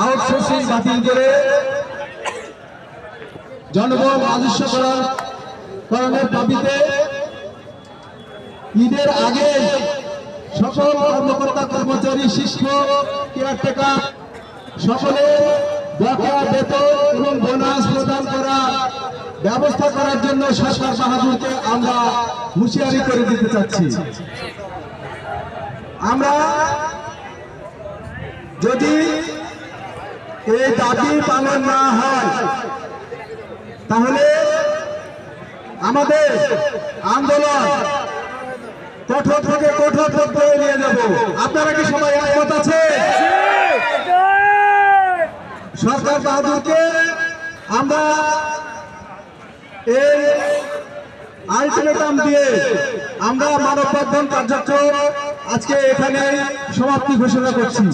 Outsourcing বাতিল করে জনগণ রাজস্ব করণের দাবিতে ঈদের আগে সকল কর্মকর্তা, কর্মচারী শিক্ষক কেয়ারটেকার সকলে বেতন এবং বোনাস প্রদান করা ব্যবস্থা করার জন্য সরকার বাহাদুরকে আমরা হুঁশিয়ারি করে দিতে চাচ্ছি। আমরা এই দাবি পালন না হয়। তাহলে আমাদের আন্দোলন কঠোর থেকে কঠোর নিয়ে যাব। আপনারা কি সবাই একমত আছে সরকার বাহাদুরকে আমরা এই আলটিমেটাম দিয়ে আমরা কার্যক্রম আজকে এখানে সমাপ্তি ঘোষণা করছি।